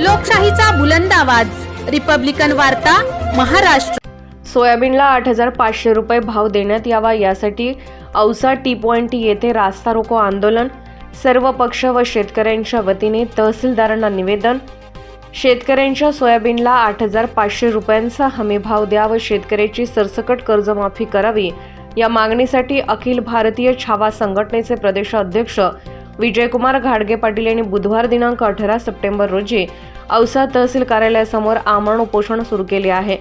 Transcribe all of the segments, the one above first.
लोकशाहीचा बुलंद आवाज. रिपब्लिकन वार्ता महाराष्ट्र. सोयाबीनला आठ हजार पाचशे रुपये भाव देण्यात यावा यासाठी औसा टी पॉइंट येथे रास्ता रोको आंदोलन. सर्व पक्ष व शेतकऱ्यांच्या वतीने तहसीलदारांना निवेदन. शेतकऱ्यांच्या सोयाबीनला आठ हजार पाचशे रुपयांचा हमी भाव द्या व शेतकऱ्याची सरसकट कर्जमाफी करावी. या मागणीसाठी अखिल भारतीय छावा संघटनेचे प्रदेशाध्यक्ष विजयकुमार घाडगे पाटील यांनी बुधवार दिनांक अठरा सप्टेंबर रोजी औसा तहसील कार्यालयासमोर आमरण उपोषण सुरू केले आहे.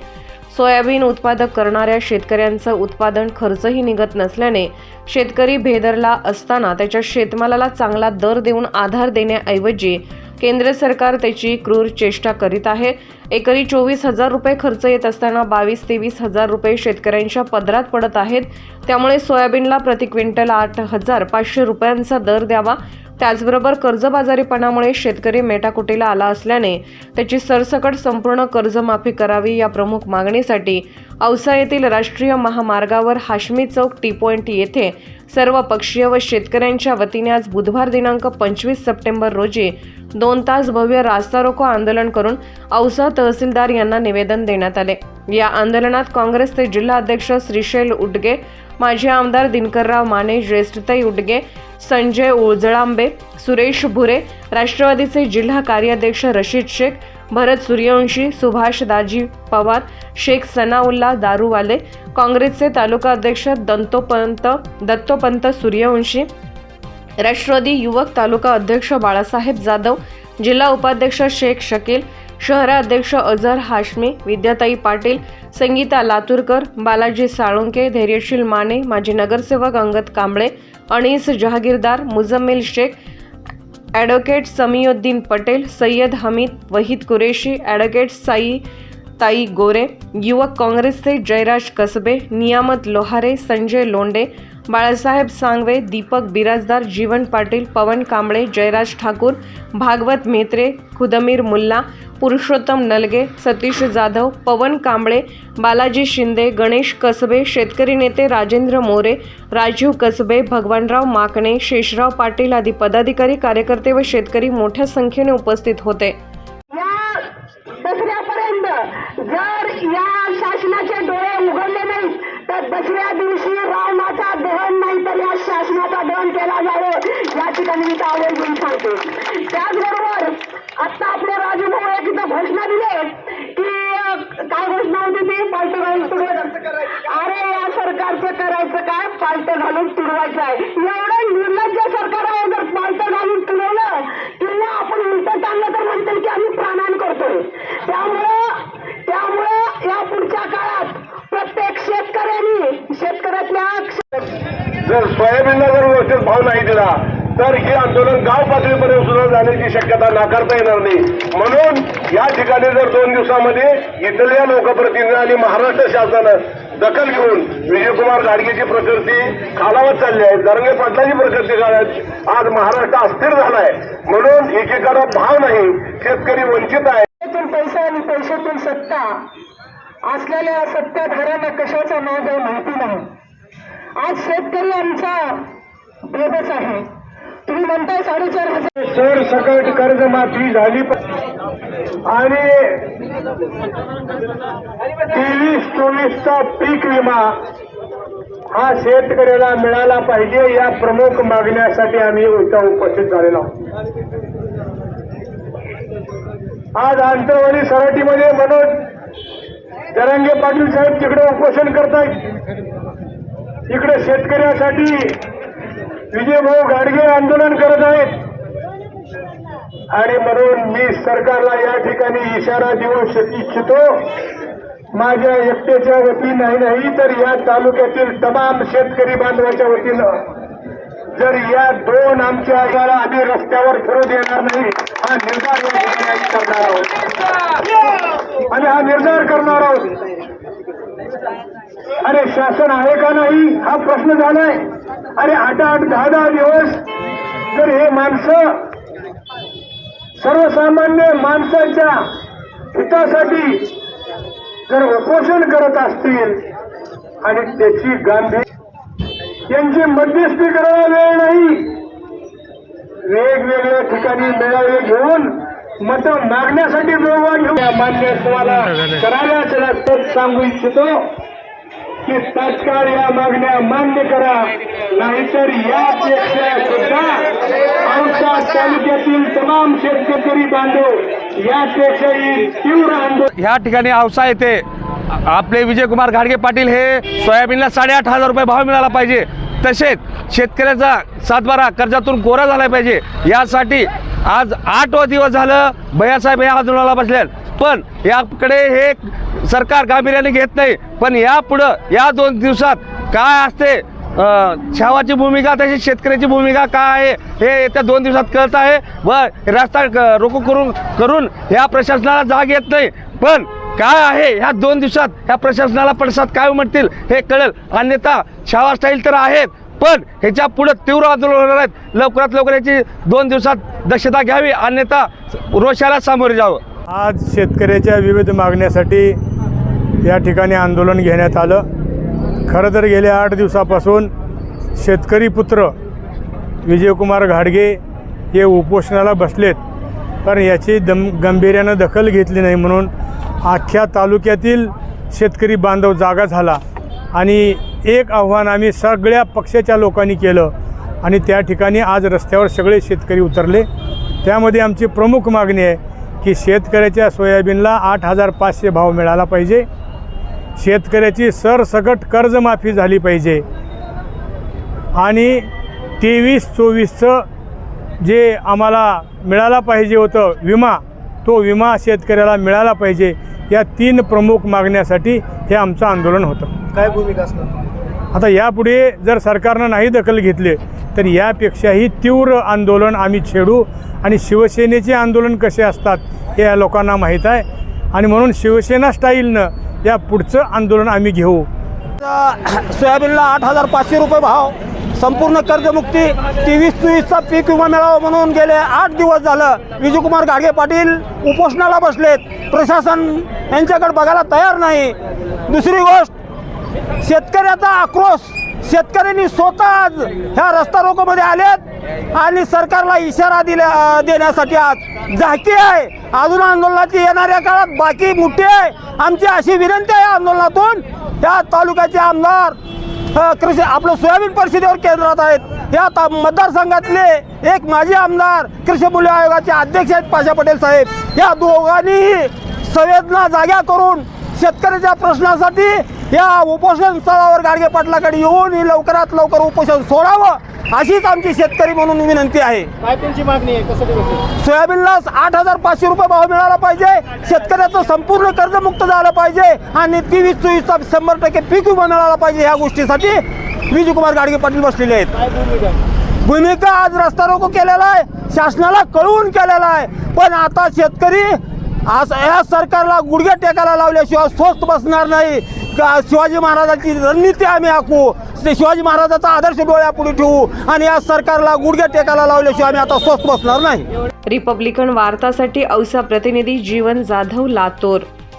सोयाबीन उत्पादक करणाऱ्या शेतकऱ्यांचं उत्पादन खर्चही निघत नसल्याने शेतकरी भेदरला असताना त्याच्या शेतमालाला चांगला दर देऊन आधार देण्याऐवजी केंद्र सरकार त्याची क्रूर चेष्टा करीत आहे. एकरी चोवीस हजार रुपये खर्च येत असताना बावीस तेवीस हजार रुपये शेतकऱ्यांच्या पदरात पडत आहेत. त्यामुळे सोयाबीनला प्रति क्विंटल आठ हजार पाचशे रुपयांचा दर द्यावा. त्याचबरोबर कर्जबाजारीपणामुळे शेतकरी मेटाकुटीला आला असल्याने त्याची सरसकट संपूर्ण कर्जमाफी करावी या प्रमुख मागणीसाठी औसा येथील राष्ट्रीय महामार्गावर हाशमी चौक टी पॉइंट येथे सर्व पक्षीय व शेतकऱ्यांच्या वतीने आज बुधवार दिनांक पंचवीस सप्टेंबर रोजी दोन तास भव्य रास्ता रोको आंदोलन करून औसा तहसीलदार यांना निवेदन देण्यात आले. या आंदोलनात काँग्रेसचे जिल्हा अध्यक्ष श्रीशैल उडगे माजी आमदार दिनकरराव माने ज्येष्ठताई उडगे संजय उजळांबे सुरेश भुरे राष्ट्रवादीचे जिल्हा कार्याध्यक्ष रशीद शेख भरत सूर्यवंशी सुभाष दाजी पवार शेख सनाउल्ला दारूवाले काँग्रेसचे तालुका अध्यक्ष दंतोपंत दत्तोपंत सूर्यवंशी राष्ट्रवादी युवक तालुका अध्यक्ष बाळासाहेब जाधव जिल्हा उपाध्यक्ष शेख शकील शहराध्यक्ष अझर हाशमी विद्याताई पाटील संगीता लातूरकर बालाजी साळुंके धैर्यशील माने माजी नगरसेवक अंगद कांबळे अनीस जहागीरदार मुजम्मिल शेख ॲडव्होकेट समियुद्दीन पटेल सय्यद हमीद वहीद कुरेशी ॲडव्होकेट साई ताई गोरे युवक काँग्रेसचे जयराज कसबे नियामत लोहारे संजय लोंडे बाळासाहेब सांगवे दीपक बिराजदार जीवन पाटील पवन कांबळे जयराज ठाकूर भागवत मेत्रे खुदमीर मुल्ला पुरुषोत्तम नलगे सतीश जाधव पवन कांबळे बालाजी शिंदे गणेश कसबे शेतकरी नेते राजेंद्र मोरे राजीव कसबे भगवानराव माकणे शेषराव पाटील आदी पदाधिकारी कार्यकर्ते व शेतकरी मोठ्या संख्येने उपस्थित होते. जर या शासनाचे डोळे उघडले नाहीत तर दसऱ्या दिवशी रावणाचा दहन नाही तर या शासनाचा दहन केला जावं. या ठिकाणी मी आवर्जून सांगते. त्याचबरोबर आता आपले राजू भाऊ एक इथं घोषणा दिली की अं, काय घोषणा होती ती पालट घालून तुडवायचं अरे या सरकारचं करायचं काय? पालट घालून तुडवायचं आहे. एवढं निर्लज्ज सरकार आहे जर पालट घालून तुडवलं किंवा आपण उलट टांगलं तर म्हणतील की आम्ही प्राणायण करतोय. त्यामुळं त्यामुळं या पुढच्या काळात प्रत्येक शेतकऱ्यांनी शेतकऱ्यातल्या जर सोयाबीनला जर व्यवस्थित भाव नाही दिला तर हे आंदोलन गाव पातळीपर्यंत सुद्धा जाण्याची शक्यता नाकारता येणार नाही. म्हणून या ठिकाणी जर दोन दिवसामध्ये इथल्या लोकप्रतिनिधी आणि महाराष्ट्र शासनानं दखल घेऊन विजयकुमार गाडगेची प्रकृती खालावत चालली आहे. जरंगे पाटलाची प्रकृती आज महाराष्ट्र अस्थिर झालाय. म्हणून एकीकडे भाव नाही. शेतकरी वंचित आहे. पैसा आणि पैशातून सत्ता असलेल्या सत्ताधाऱ्यांना कशाचा नाद आहे माहिती नाही. आज शेतकरी आमचा बेबस आहे. तुम्ही म्हणताय साडेचार हजार सरसकट कर्जमाफी झाली. आणि तेवीस चोवीसचा पीक विमा हा शेतकऱ्याला मिळाला पाहिजे या प्रमुख मागण्यासाठी आम्ही इथं उपस्थित झालेलो आज आंतरवाडी सराटीमध्ये मनोज जरांगे पाटील साहेब तिकडे उपोषण करतायत. इकडे शेतकऱ्यासाठी विजयभाऊ गाडगे आंदोलन करत आहेत. आणि म्हणून मी सरकारला या ठिकाणी इशारा देऊ इच्छितो. माझ्या एकट्याच्या वतीनं नाही तर या तालुक्यातील तमाम शेतकरी बांधवाच्या वतीनं. जर या दोन आमच्या आगाला आम्ही रस्त्यावर फिरू देणार नाही हा निर्धार करणार आहोत. आणि हा निर्धार करणार आहोत. अरे शासन आहे का नाही हा प्रश्न झालाय. अरे आठ आठ दहा दहा दिवस जर हे माणसं सर्वसामान्य माणसाच्या हितासाठी जर उपोषण करत असतील आणि त्याची गांधी यांची मध्यस्थी करायला वेळ नाही वेगवेगळ्या ठिकाणी मेळावे घेऊन मत मागण्यासाठी जोडवा घेऊ मान्य तुम्हाला करायलाच लागतं सांगू इच्छितो. की तत्काळ या मागण्या मान्य करा. नाहीतर यापेक्षा सुद्धा आमच्या तालुक्यातील तमाम शेतकरी बांधव यापेक्षाही तीव्र आंदोलन ह्या ठिकाणी औसा येथे आपले विजयकुमार घाडगे पाटील हे सोयाबीनला साडेआठ हजार रुपये भाव मिळाला पाहिजे. तसेच शेतकऱ्याचा सातबारा कर्जातून कोरा झाला पाहिजे. यासाठी आज आठ दिवस झालं भैयासाहेब हे आंदोलनाला बसले पण याकडे हे सरकार गांभीर्याने घेत नाही. पण यापुढं या दोन दिवसात काय असते? छावाची भूमिका तशी शेतकऱ्याची भूमिका काय आहे? हे येत्या दोन दिवसात कळत आहे. व रस्ता रोको करून करून ह्या प्रशासनाला जाग येत नाही. पण काय आहे? ह्या दोन दिवसात ह्या प्रशासनाला पडसाद काय म्हणतील हे कळेल. अन्यथा छावा स्टाईल तर आहेत. पण ह्याच्या पुढे तीव्र आंदोलन होणार आहेत. लवकरात लवकर याची दोन दिवसात दक्षता घ्यावी. अन्यथा रोषाला सामोरे जावं. आज शेतकऱ्याच्या विविध मागण्यासाठी या ठिकाणी आंदोलन घेण्यात आलं. खरं तर गेल्या आठ दिवसापासून शेतकरी पुत्र विजयकुमार घाडगे हे उपोषणाला बसलेत. कारण याची दम गंभीर्यानं दखल घेतली नाही म्हणून अख्ख्या तालुक्यातील शेतकरी बांधव जागा झाला. आणि एक आव्हान आम्ही सगळ्या पक्षाच्या लोकांनी केलं आणि त्या ठिकाणी आज रस्त्यावर सगळे शेतकरी उतरले. त्यामध्ये आमची प्रमुख मागणी आहे की शेतकऱ्याच्या सोयाबीनला आठ हजार पाचशे भाव मिळाला पाहिजे. शेतकऱ्याची सरसकट कर्जमाफी झाली पाहिजे. आणि तेवीस चोवीसचं जे आम्हाला मिळाला पाहिजे होतं विमा तो विमा शेतकऱ्याला मिळाला पाहिजे या तीन प्रमुख मागण्यासाठी हे आमचं आंदोलन होतं. काय भूमिका असणार? आता यापुढे जर सरकारनं नाही दखल घेतली तर यापेक्षाही तीव्र आंदोलन आम्ही छेडू. आणि शिवसेनेचे आंदोलन कसे असतात हे या लोकांना माहीत आहे. आणि म्हणून शिवसेना स्टाईलनं या पुढचं आंदोलन आम्ही घेऊ. सोयाबीनला आठ हजार पाचशे रुपये भाव संपूर्ण कर्जमुक्ती तेवीस चोवीसचा पीक विमा मिळावा म्हणून गेले आठ दिवस झालं. विजयकुमार गाडगे पाटील उपोषणाला बसलेत. प्रशासन यांच्याकडे बघायला तयार नाही. दुसरी गोष्ट शेतकऱ्याचा आक्रोश शेतकऱ्यांनी स्वतः आज ह्या रस्ता रोकोमध्ये आलेत. आणि सरकारला इशारा दिल्या देण्यासाठी आज झाकी आहे. अजून आंदोलनाची येणाऱ्या काळात बाकी मोठी आहे. आमची अशी विनंती आहे आंदोलनातून. त्या तालुक्याचे आमदार कृषी आपलं सोयाबीन परिषदेवर केंद्रात आहेत. या ता मतदारसंघातले एक माजी आमदार कृषी मूल्य आयोगाचे अध्यक्ष आहेत पाशा पटेल साहेब. या दोघांनीही संवेदना जाग्या करून शेतकऱ्याच्या प्रश्नासाठी या उपोषण स्थळावर गाडगे पाटलाकडे येऊन ही लवकरात लवकर उपोषण सोडावं अशीच आमची शेतकरी म्हणून विनंती आहे. काय तुमची मागणी आहे? कसं ते सोयाबीनला आठ हजार पाचशे रुपये भाव मिळाला पाहिजे. शेतकऱ्याचं संपूर्ण कर्जमुक्त झालं पाहिजे आणि तेवीस चोवीसचा शंभर टक्के पीक विमा मिळाला पाहिजे ह्या गोष्टीसाठी विजयकुमार गाडगे पाटील बसलेले आहेत. भूमिका आज रस्ता रोको केलेला आहे. शासनाला कळवून केलेला आहे. पण आता शेतकरी आज या सरकारला गुडघ्या टेकायला लावल्याशिवाय स्वस्त बसणार नाही. का शिवाजी महाराजांची रणनीती आम्ही आखू. ते शिवाजी महाराजाचा आदर्श डोळ्यापुढे ठेवू आणि या सरकारला गुडघ्या टेकायला लावल्याशिवाय आम्ही आता स्वस्त बसणार नाही. रिपब्लिकन वार्तासाठी औसा प्रतिनिधी जीवन जाधव लातूर.